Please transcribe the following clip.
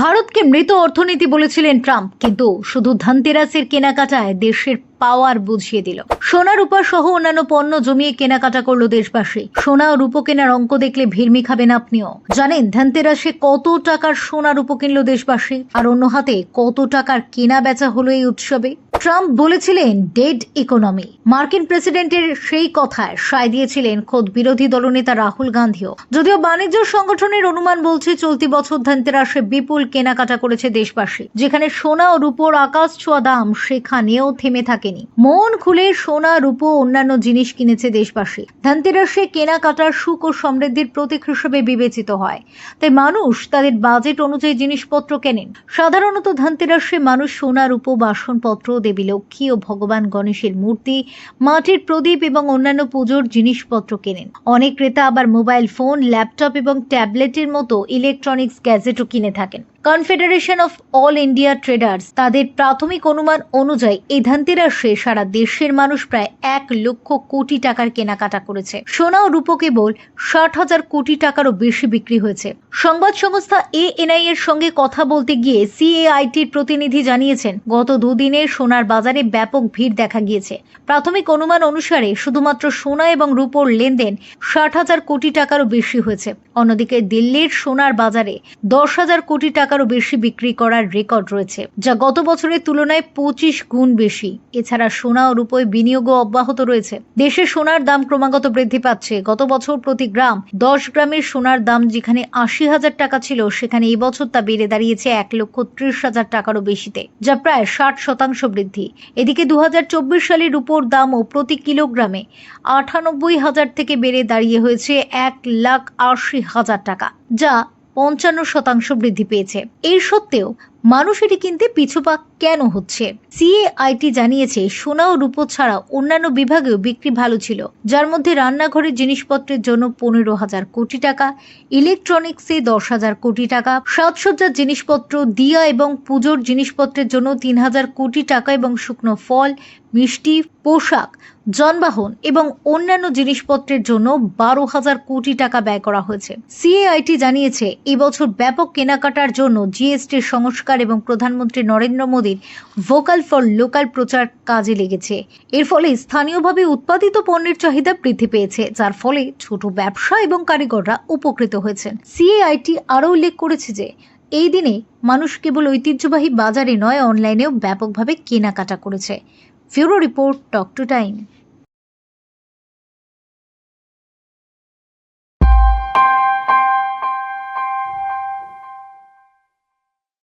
ভারতকে মৃত অর্থনীতি বলেছিলেন ট্রাম্প, কিন্তু শুধু ধনতেরাসের কেনাকাটায় দেশের পাওয়ার বুঝিয়ে দিল। সোনা, রূপা সহ অন্যান্য পণ্য জমিয়ে কেনাকাটা করল দেশবাসী। সোনা ও রূপো কেনার অঙ্ক দেখলে ভিড়মি খাবেন আপনিও। জানেন, ধনতেরাসে কত টাকার সোনা, রূপো কিনলো দেশবাসী? আর অন্য হাতে কত টাকার কেনা বেচা হলো এই উৎসবে? ট্রাম্প বলেছিলেন ডেড ইকোনমি। মার্কিন প্রেসিডেন্টের সেই কথায় সায় দিয়েছিলেন খোদ বিরোধী দলনেতা রাহুল গান্ধীও। যদিও বাণিজ্য সংগঠনের অনুমান বলছে, চলতি বছর ধনতেরাসে বিপুল কেনাকাটা করেছে দেশবাসী, যেখানে সোনা ও রূপোর আকাশ ছোঁয়া দাম সেখানেও থেমে থাকেনি। মন খুলে সোনা, রূপো, অন্যান্য জিনিস কিনেছে দেশবাসী। ধনতেরাসে কেনাকাটার সুখ ও সমৃদ্ধির প্রতীক হিসেবে বিবেচিত হয়। তাই মানুষ তাদের বাজেট অনুযায়ী জিনিসপত্র কেনেন। সাধারণত ধনতেরাসে মানুষ সোনা, রূপো, বাসনপত্র দেবী, লক্ষ্মী ও ভগবান গণেশের মূর্তি মাটির প্রদীপ এবং অন্যান্য পুজোর জিনিসপত্র কেনেন। অনেক ক্রেতা আবার মোবাইল ফোন, ল্যাপটপ এবং ট্যাবলেটের মতো ইলেকট্রনিক্স গ্যাজেটও কিনে থাকেন। Confederation of all India traders তাদের প্রাথমিক অনুমান অনুযায়ী এই ধনতেরাসে সারা দেশের মানুষ প্রায় এক লক্ষ কোটি টাকার কেনাকাটা করেছে। সোনা ও রূপো কেবল ষাট হাজার কোটি টাকারও বেশি বিক্রি হয়েছে। সংবাদ সংস্থা এএনআই এর সঙ্গে কথা বলতে গিয়ে সিএআইটির প্রতিনিধি জানিয়েছেন, গত দুদিনে সোনার বাজারে ব্যাপক ভিড় দেখা গিয়েছে। প্রাথমিক অনুমান অনুসারে শুধুমাত্র সোনা এবং রূপোর লেনদেন ষাট হাজার কোটি টাকারও বেশি হয়েছে। অন্যদিকে দিল্লির সোনার বাজারে দশ হাজার কোটি টাকারও বেশি বিক্রি করার রেকর্ড রয়েছে, যা গত বছরের তুলনায় পঁচিশ গুণ বেশি। এছাড়া সোনা ও রূপোয় বিনিয়োগও অব্যাহত রয়েছে। দেশে সোনার দাম ক্রমাগত বৃদ্ধি পাচ্ছে। গত বছর প্রতি গ্রাম দশ গ্রামের সোনার দাম যেখানে আশি হাজার টাকা ছিল, সেখানে এই বছর তা বেড়ে দাঁড়িয়েছে এক লক্ষ ত্রিশ হাজার টাকারও বেশিতে, যা প্রায় ষাট শতাংশ বৃদ্ধি। এদিকে দু হাজার চব্বিশ সালে রূপোর দামও প্রতি কিলোগ্রামে আটানব্বই হাজার থেকে বেড়ে দাঁড়িয়ে হয়েছে এক লাখ আশি হাজার টাকা, যা পঞ্চান্ন শতাংশ বৃদ্ধি পেয়েছে। এর সত্ত্বেও মানুষ এটি কিনতে পিছুপা কেন হচ্ছে? সিএআইটি জানিয়েছে, সোনা ও রূপো ছাড়া অন্যান্য বিভাগেও বিক্রি ভালো ছিল, যার মধ্যে রান্নাঘরের জিনিসপত্রের জন্য পনেরো হাজার কোটি টাকা, ইলেকট্রনিক্সে দশ হাজার কোটি টাকা, সাজসজ্জার জিনিসপত্র, দিয়া এবং পুজোর জিনিসপত্রের জন্য তিন হাজার কোটি টাকা এবং শুকনো ফল, মিষ্টি, পোশাক যানবাহন এবং অন্যান্য জিনিসপত্রের জন্য বারো হাজার কোটি টাকা ব্যয় করা হয়েছে। সিএআইটি জানিয়েছে, এবছর ব্যাপক কেনাকাটার জন্য জিএসটির সংস্কার এবং প্রধানমন্ত্রী নরেন্দ্র মোদীর ভোকাল ফর লোকাল প্রচার কাজে লেগেছে। এর ফলে স্থানীয়ভাবে উৎপাদিত পণ্যের চাহিদা বৃদ্ধি পেয়েছে, যার ফলে ছোট ব্যবসা এবং কারিগররা উপকৃত হয়েছেন। সিএআইটি আরও উল্লেখ করেছে যে, এই দিনে মানুষ কেবল ঐতিহ্যবাহী বাজারে নয়, অনলাইনেও ব্যাপকভাবে কেনাকাটা করেছে। ফিউরো রিপোর্ট টক টু টাইম